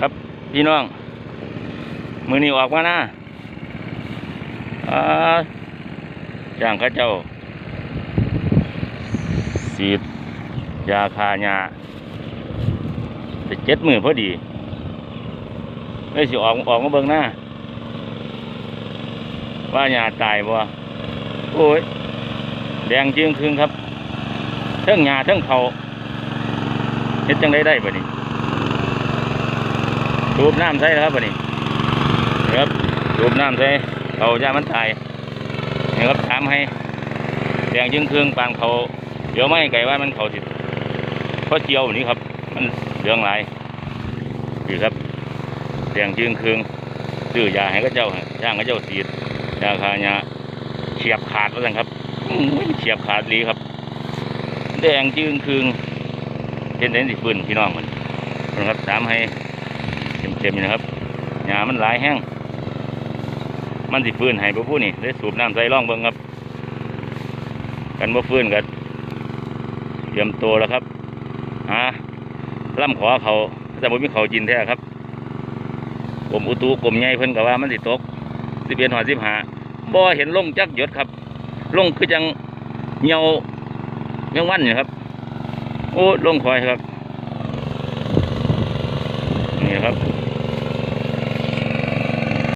ครับพี่น้อง มือนี้ออกมานะอ่าจ้างข้าเจ้าสีดยาคาญาไปเจ็ดมือพอดีเลยสิออกออกมาเบิ่งหน้า ว่าหญ้าตายบ่โอ้ย แดงจึงครึ่งครับเทั้งหญ้าเทั้งเขาเฮ็ดจังได้ได้บ่นี่ สูบน้ำใส่ครับบ่นี่ครับสูบน้ำใส่เขาจะมันตายนี่ครับถามให้แดงจึงครึ่องปางเขาเดี๋ยวไม่ไก่ว่ามันเขาสิเพราะเจียวนี่ครับ มันเหลืองหลายนี่ครับแดงจึงครึ่องซื้อยาให้ก็เจ้าจ้างก็เจ้าสีดยาคาหญ้าเฉียบขาดว่าซั่นครับเฉียบขาดลีครับ แดงจึงคืงเห็นเห็นสิฟืนพี่น้องมันนะครับตามให้ เต็มๆนี่นะครับหญ้ามันหลายแห้งมันสิฟืนให้พวกผู้นี่ได้สูบน้ำใส่ร่องเบิ่งครับ กันบ่ฟืนกันเตรียมตัวแล้วครับหาล่ำขอเขาแต่บ่มีเขาจินแท้ครับกรมอุตุกรมใหญ่เพิ่นก็ว่ามันสิตกสิบเอ็ดหอสิบหาบ่เห็นลงจักหยดครับลงคือจังเหี่ยวเหี่ยววันนี่ครับ โอ้ลงคอยครับ ครับ